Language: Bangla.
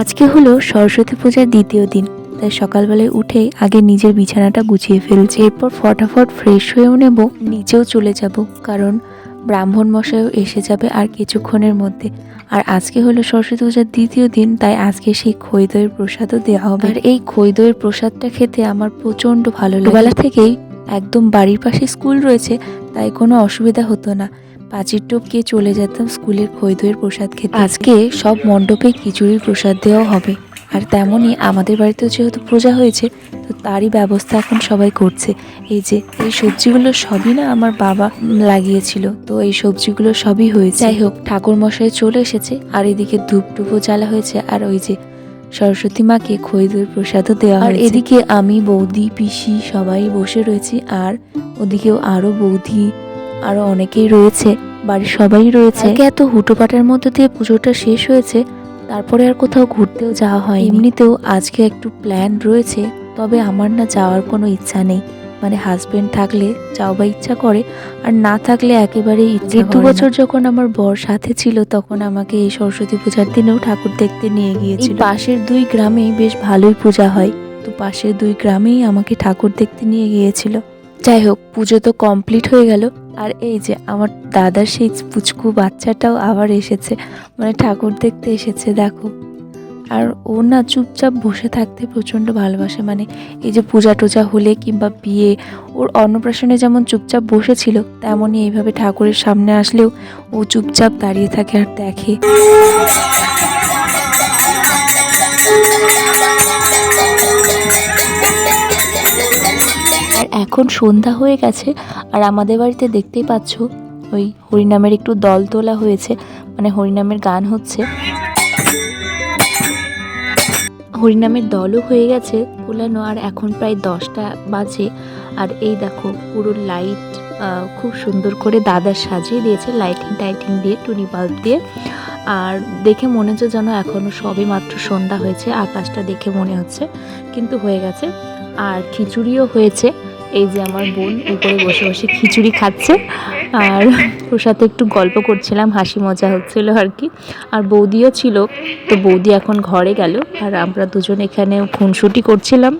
আজকে হলো সরস্বতী পূজার দ্বিতীয় দিন, তাই সকালবেলায় উঠেই আগে নিজের বিছানাটা গুছিয়ে ফেলছি। এরপর ফটাফট ফ্রেশ হয়েও নেব, নিচেও চলে যাব, কারণ ব্রাহ্মণ মশাইও এসে যাবে আর কিছুক্ষণের মধ্যে। আর আজকে হলো সরস্বতী পূজার দ্বিতীয় দিন, তাই আজকে সেই খই দইয়ের প্রসাদও দেওয়া হবে। আর এই খই দইয়ের প্রসাদটা খেতে আমার প্রচণ্ড ভালো লাগে। বেলা থেকেই একদম বাড়ির পাশে স্কুল রয়েছে, তাই কোনো অসুবিধা হতো না। পাঁচির টপকে চলে যেতাম স্কুলের খই প্রসাদ খেতে। আজকে সব মণ্ডপে খিচুড়ির প্রসাদ দেওয়া হবে। আর তেমনই আমাদের বাড়িতেও যেহেতু পূজা হয়েছে তো তারই ব্যবস্থা এখন সবাই করছে। এই যে এই সবজিগুলো সবই না আমার বাবা লাগিয়েছিল তো এই সবজিগুলো সবই হয়েছে। যাই হোক ঠাকুর মশাই চলে এসেছে আর এদিকে ধূপ টুপও জ্বালা হয়েছে আর ওই যে সরস্বতী মাকে খই দইয়ের প্রসাদও দেওয়া আর এদিকে আমি বৌদি পিসি সবাই বসে রয়েছি আর ওদিকেও আরও বৌদি আরও অনেকেই রয়েছে বাড়ির সবাই রয়েছে। এত হুটোপাটার মধ্যে দিয়ে পুজোটা শেষ হয়েছে তারপরে আর কোথাও ঘুরতেও যাওয়া হয় এমনিতেও আজকে একটু প্ল্যান রয়েছে তবে আমার না যাওয়ার কোনো ইচ্ছা নেই। মানে হাজবেন্ড থাকলে যাওয়ার ইচ্ছা করে আর না থাকলে একেবারেই ইচ্ছে দু বছর যখন আমার বর সাথে ছিল তখন আমাকে এই সরস্বতী পূজার দিনেও ঠাকুর দেখতে নিয়ে গিয়েছিল। পাশের দুই গ্রামেই বেশ ভালোই পূজা হয়। তো পাশের দুই গ্রামেই আমাকে ঠাকুর দেখতে নিয়ে গিয়েছিল। যাই হোক, পুজো তো কমপ্লিট হয়ে গেল। আর এই যে আমার দাদার সেই পুচকু বাচ্চাটাও আবার এসেছে। মানে ঠাকুর দেখতে এসেছে, দেখো। আর ও না চুপচাপ বসে থাকতে প্রচণ্ড ভালোবাসে। মানে এই যে পূজা টুজা হলে কিংবা বিয়ে, ওর অন্নপ্রাশনে যেমন চুপচাপ বসেছিল, তেমনই এইভাবে ঠাকুরের সামনে আসলেও ও চুপচাপ দাঁড়িয়ে থাকে আর দেখে। আর এখন সন্ধ্যা হয়ে গেছে আর আমাদের বাড়িতে দেখতেই পাচ্ছ, ওই হরিনামের একটু দল তোলা হয়েছে মানে হরিনামের গান হচ্ছে। হরিনামের দলও হয়ে গেছে তোলানো, আর এখন প্রায় দশটা বাজে। আর এই দেখো, পুরো লাইট খুব সুন্দর করে দাদা সাজিয়ে দিয়েছে লাইটিং টাইটিং দিয়ে, টুনি বাল্ব দিয়ে। আর দেখে মনে হচ্ছে যেন এখনও সবে মাত্র সন্ধ্যা হয়েছে, আকাশটা দেখে মনে হচ্ছে, কিন্তু হয়ে গেছে। আর খিচুড়িও হয়েছে। এই যে আমার বোন উপরে বসে বসে খিচুড়ি খাচ্ছে। আর ওর সাথে একটু গল্প করছিলাম, হাসি মজা হচ্ছিল আর কি। আর বৌদিও ছিল, তো বৌদি এখন ঘরে গেল। আর আমরা দুজন এখানে খুনসুটি করছিলাম।